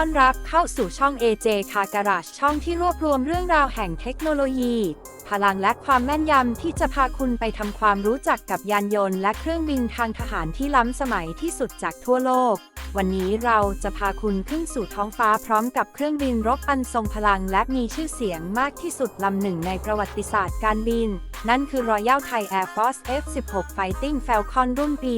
ต้อนรับเข้าสู่ช่อง AJ คาการาชช่องที่รวบรวมเรื่องราวแห่งเทคโนโลยี พลังและความแม่นยำที่จะพาคุณไปทำความรู้จักกับยานยนต์และเครื่องบินทางทหารที่ล้ำสมัยที่สุดจากทั่วโลก วันนี้เราจะพาคุณขึ้นสู่ท้องฟ้าพร้อมกับเครื่องบินรบอันทรงพลังและมีชื่อเสียงมากที่สุดลำหนึ่งในประวัติศาสตร์การบิน นั่นคือ Royal Thai Air Force F-16 Fighting Falcon รุ่นปี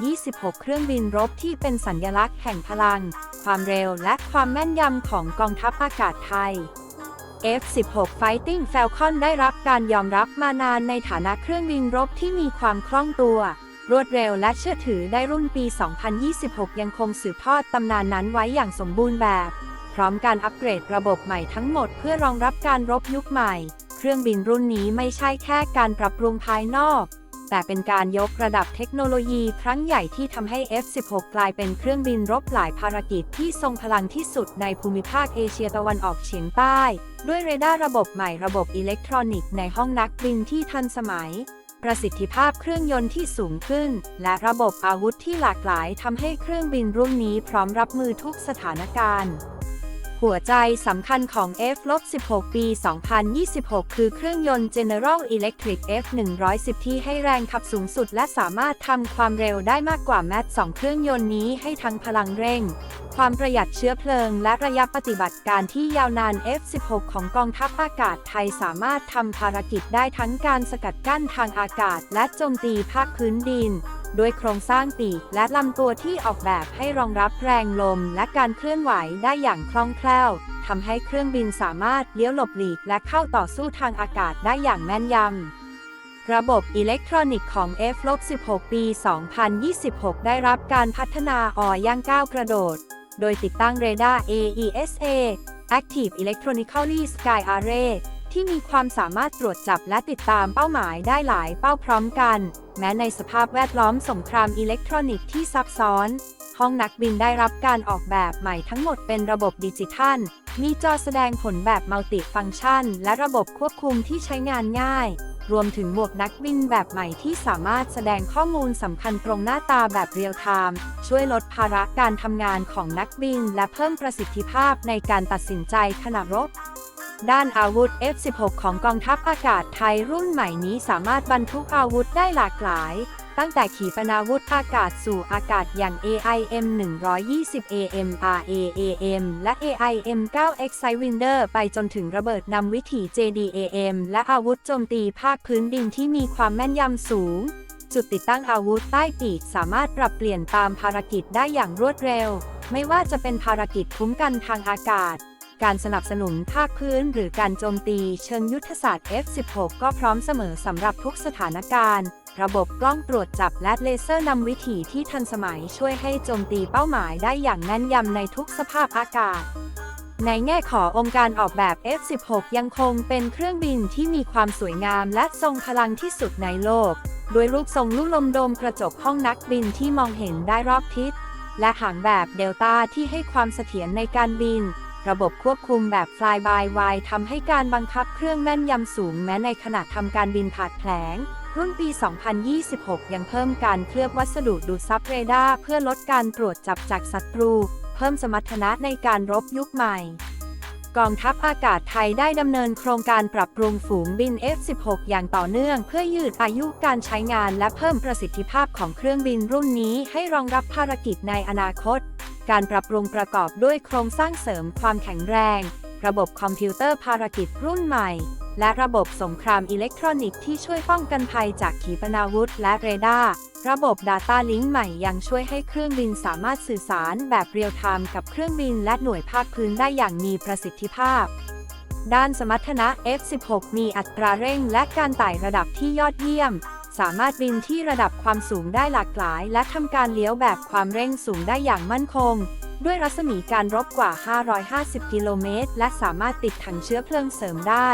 2026 เครื่องบินรบที่เป็นสัญลักษณ์แห่งพลัง ความเร็วและความแม่นยำของกองทัพอากาศไทย F-16 Fighting Falcon ได้รับการยอมรับมานานในฐานะเครื่องบินรบที่มีความคล่องตัว รวดเร็วและเชื่อถือได้รุ่นปี 2026 ยังคงสืบทอดตำนานนั้นไว้อย่างสมบูรณ์แบบ พร้อมการอัปเกรดระบบใหม่ทั้งหมดเพื่อรองรับการรบยุคใหม่ เครื่องบินรุ่นนี้ไม่ใช่แค่การปรับปรุงภายนอก แต่เป็นการยกระดับเทคโนโลยีครั้งใหญ่ที่ทำให้ F-16 กลายเป็นเครื่องบินรบหลายภารกิจที่ทรงพลังที่สุดในภูมิภาคเอเชียตะวันออกเฉียงใต้ ด้วยเรดาร์ระบบใหม่ระบบอิเล็กทรอนิกส์ในห้องนักบินที่ทันสมัย ประสิทธิภาพเครื่องยนต์ที่สูงขึ้น และระบบอาวุธที่หลากหลายทำให้เครื่องบินรุ่นนี้พร้อมรับมือทุกสถานการณ์ หัวใจสำคัญของ F-16 ปี 2026 คือเครื่องยนต์ General Electric F110 ที่ให้แรงขับสูงสุดและสามารถทำความเร็วได้มากกว่าแมท2เครื่องยนต์นี้ให้ทั้งพลังเร่ง ความประหยัดเชื้อเพลิง และระยะปฏิบัติการที่ยาวนาน F-16 ของกองทัพอากาศไทยสามารถทำภารกิจได้ทั้งการสกัดกั้นทางอากาศ และโจมตีภาคพื้นดิน ด้วยโครงสร้างปีกและลำตัวที่ออกแบบให้รองรับแรงลมและการเคลื่อนไหวได้อย่างคล่องแคล่วทำให้เครื่องบินสามารถเลี้ยวหลบหลีกและเข้าต่อสู้ทางอากาศได้อย่างแม่นยำระบบอิเล็กทรอนิกส์ของ F-16 ปี 2026 ได้รับการพัฒนาอ่อย่างก้าวกระโดด โดยติดตั้งเรดาร์ AESA Active Electronically Sky Array ที่มีความสามารถตรวจจับและติดตามเป้าหมายได้หลายเป้าพร้อมกัน แม้ในสภาพแวดล้อมสงครามอิเล็กทรอนิกส์ที่ซับซ้อน ห้องนักบินได้รับการออกแบบใหม่ทั้งหมดเป็นระบบดิจิทัล มีจอแสดงผลแบบมัลติฟังก์ชัน และระบบควบคุมที่ใช้งานง่าย รวมถึงหมวกนักบินแบบใหม่ที่สามารถแสดงข้อมูลสำคัญตรงหน้าตาแบบเรียลไทม์ช่วยลดภาระการทำงานของนักบิน และเพิ่มประสิทธิภาพในการตัดสินใจขณะรบ ด้านอาวุธ F-16 ของกองทัพอากาศไทยรุ่นใหม่นี้สามารถบรรทุกอาวุธได้หลากหลาย ตั้งแต่ขีปนาวุธอากาศสู่อากาศอย่าง AIM 120 AM RAAM และ AIM 9 X Sidewinder ไปจนถึงระเบิดนำวิถี JDAM และอาวุธโจมตีภาคพื้นดินที่มีความแม่นยำสูง จุดติดตั้งอาวุธใต้ปีกสามารถปรับเปลี่ยนตามภารกิจได้อย่างรวดเร็ว ไม่ว่าจะเป็นภารกิจคุ้มกันทางอากาศ การสนับสนุนภาคพื้นหรือการโจมตีเชิงยุทธศาสตร์ F16 ก็พร้อมเสมอสำหรับทุกสถานการณ์ ระบบกล้องตรวจจับและเลเซอร์นำวิถีที่ทันสมัยช่วยให้โจมตีเป้าหมายได้อย่างแม่นยำในทุกสภาพอากาศในแง่ขององค์การออกแบบ F16 ยังคงเป็นเครื่องบินที่มีความสวยงามและทรงพลังที่สุดในโลก ด้วยรูปทรงลูกลมโดมกระจกห้องนักบินที่มองเห็นได้รอบทิศ และหางแบบเดลต้าที่ให้ความเสถียรในการบิน ระบบควบคุมแบบ Fly by Wire ทำให้การบังคับเครื่องแม่นยำสูงแม้ในขณะทำการบินผาดแผลง รุ่นปี 2026 ยังเพิ่มการเคลือบวัสดุดูดซับเรดาร์เพื่อลดการตรวจจับจากศัตรู เพิ่มสมรรถนะในการรบยุคใหม่กองทัพอากาศไทยได้ดำเนินโครงการปรับปรุงฝูงบิน F16 อย่างต่อเนื่องเพื่อยืดอายุการใช้งานและเพิ่มประสิทธิภาพของเครื่องบินรุ่นนี้ให้รองรับภารกิจในอนาคต การปรับปรุงประกอบด้วยโครงสร้างเสริมความแข็งแรง ระบบคอมพิวเตอร์ภารกิจรุ่นใหม่ และระบบสงครามอิเล็กทรอนิกส์ที่ช่วยป้องกันภัยจากขีปนาวุธและเรดาร์ ระบบ Data Link ใหม่ยังช่วยให้เครื่องบินสามารถสื่อสารแบบเรียลไทม์กับเครื่องบินและหน่วยภาคพื้นได้อย่างมีประสิทธิภาพ ด้านสมรรถนะ F16 มีอัตราเร่งและการไต่ระดับที่ยอดเยี่ยม สามารถบินที่ระดับความสูงได้หลากหลาย และทำการเลี้ยวแบบความเร่งสูงได้อย่างมั่นคง ด้วยรัศมีการรบกว่า 550 กิโลเมตร และสามารถติดถังเชื้อเพลิงเสริมได้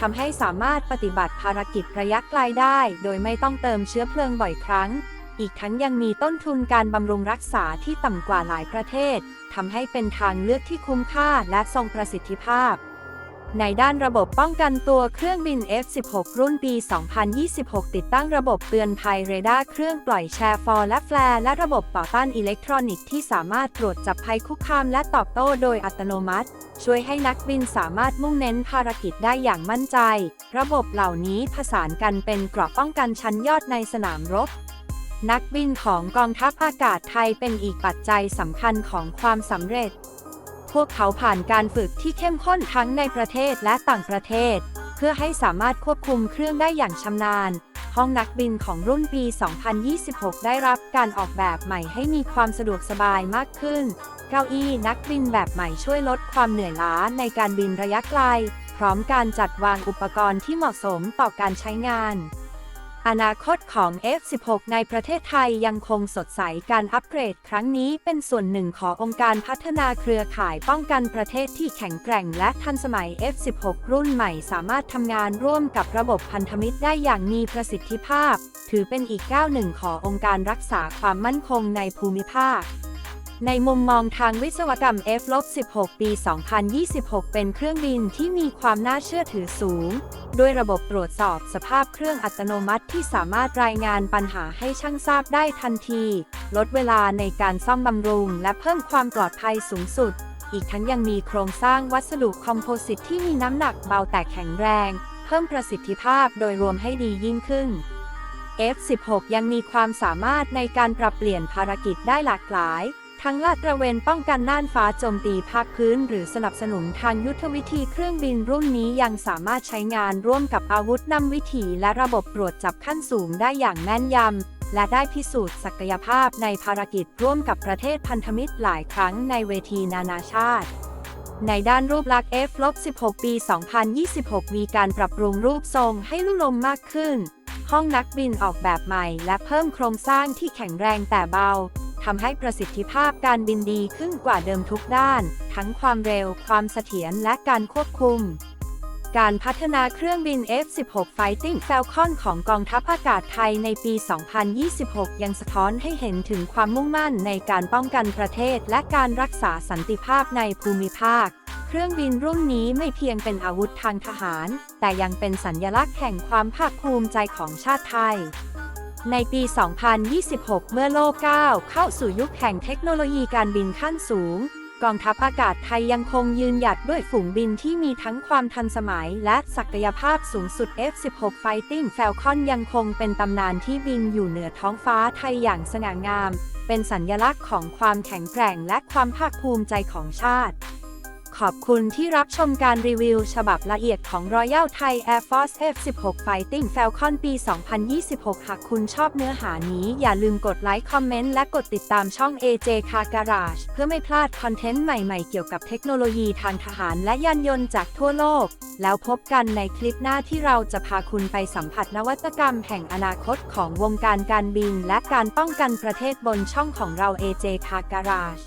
ทำให้สามารถปฏิบัติภารกิจระยะไกลได้ โดยไม่ต้องเติมเชื้อเพลิงบ่อยครั้ง อีกทั้งยังมีต้นทุนการบำรุงรักษาที่ต่ำกว่าหลายประเทศทำให้เป็นทางเลือกที่คุ้มค่าและทรงประสิทธิภาพ ในด้านระบบป้องกันตัวเครื่องบิน F-16 รุ่นปี 2026 ติดตั้งระบบเตือนภัยเรดาร์เครื่องปล่อยแชร์ฟอร์และแฟลร์และระบบต่อต้านอิเล็กทรอนิกส์ที่สามารถตรวจจับภัยคุกคามและตอบโต้โดยอัตโนมัติ ช่วยให้นักบินสามารถมุ่งเน้นภารกิจได้อย่างมั่นใจ ระบบเหล่านี้ผสานกันเป็นเกราะป้องกันชั้นยอดในสนามรบนักบินของกองทัพอากาศไทยเป็นอีกปัจจัยสำคัญของความสำเร็จ พวกเขาผ่านการฝึกที่เข้มข้นทั้งในประเทศและต่างประเทศ เพื่อให้สามารถควบคุมเครื่องได้อย่างชำนาญ ห้องนักบินของรุ่นปี 2026 ได้รับการออกแบบใหม่ให้มีความสะดวกสบายมากขึ้น เก้าอี้นักบินแบบใหม่ช่วยลดความเหนื่อยล้าในการบินระยะไกล พร้อมการจัดวางอุปกรณ์ที่เหมาะสมต่อการใช้งาน อนาคตของ F16 ในประเทศไทยยังคงสดใสการอัปเกรดครั้งนี้เป็นส่วนหนึ่งขององค์การพัฒนาเครือข่ายป้องกันประเทศที่แข็งแกร่งและทันสมัย F16 รุ่นใหม่สามารถทำงานร่วมกับระบบพันธมิตรได้อย่างมีประสิทธิภาพ ถือเป็นอีกก้าวหนึ่งขององค์การรักษาความมั่นคงในภูมิภาคในมุมมองทางวิศวกรรม F-16 ปี 2026 เป็นเครื่องบินที่มีความน่าเชื่อถือสูง ด้วยระบบตรวจสอบสภาพเครื่องอัตโนมัติที่สามารถรายงานปัญหาให้ช่างทราบได้ทันที ลดเวลาในการซ่อมบำรุง และเพิ่มความปลอดภัยสูงสุด อีกทั้งยังมีโครงสร้างวัสดุคอมโพสิตที่มีน้ำหนักเบาแต่แข็งแรง เพิ่มประสิทธิภาพโดยรวมให้ดียิ่งขึ้น F16 ยังมีความสามารถในการปรับเปลี่ยนภารกิจได้หลากหลาย ทั้งลาดตระเวนป้องกันน่านฟ้าโจมตีภาคพื้น หรือสนับสนุนทางยุทธวิธีเครื่องบินรุ่นนี้ยังสามารถใช้งานร่วมกับอาวุธนำวิถีและระบบตรวจจับขั้นสูงได้อย่างแม่นยำ และได้พิสูจน์ศักยภาพในภารกิจร่วมกับประเทศพันธมิตรหลายครั้งในเวทีนานาชาติในด้านรูปลักษณ์ F-16 ปี 2026 มีการปรับปรุงรูปทรงให้ลุ่ลมมากขึ้น ห้องนักบินออกแบบใหม่และเพิ่มโครงสร้างที่แข็งแรงแต่เบา ทำให้ประสิทธิภาพการบินดีขึ้นกว่าเดิมทุกด้าน ทั้งความเร็ว ความเสถียรและการควบคุม การพัฒนาเครื่องบิน F-16 Fighting Falcon ของกองทัพอากาศไทยในปี 2026 ยังสะท้อนให้เห็นถึงความมุ่งมั่นในการป้องกันประเทศและการรักษาสันติภาพในภูมิภาคเครื่องบินรุ่นนี้ไม่เพียงเป็นอาวุธทางทหาร แต่ยังเป็นสัญญลักษณ์แห่งความภาคภูมิใจของชาติไทย ในปี 2026 เมื่อโลกก้าวเข้าสู่ยุคแห่งเทคโนโลยีการบินขั้นสูง กองทัพอากาศไทยยังคงยืนหยัดด้วยฝูงบินที่มีทั้งความทันสมัยและศักยภาพสูงสุด F-16 Fighting Falcon ยังคงเป็นตำนานที่บินอยู่เหนือท้องฟ้าไทยอย่างสง่างาม เป็นสัญลักษณ์ของความแข็งแกร่งและความภาคภูมิใจของชาติ ขอบคุณที่รับชมการรีวิว ฉบับละเอียดของ Royal Thai Air Force F-16 Fighting Falcon ปี 2026 หากคุณชอบเนื้อหานี้อย่าลืมกดไลค์ คอมเมนต์ และกดติดตามช่อง AJ Car Garage เพื่อไม่พลาดคอนเทนต์ใหม่ๆ เกี่ยวกับเทคโนโลยีทางทหารและยานยนต์จากทั่วโลก แล้วพบกันในคลิปหน้าที่เราจะพาคุณไปสัมผัสนวัตกรรมแห่งอนาคตของวงการการบิน และการป้องกันประเทศบนช่องของเรา AJ Car Garage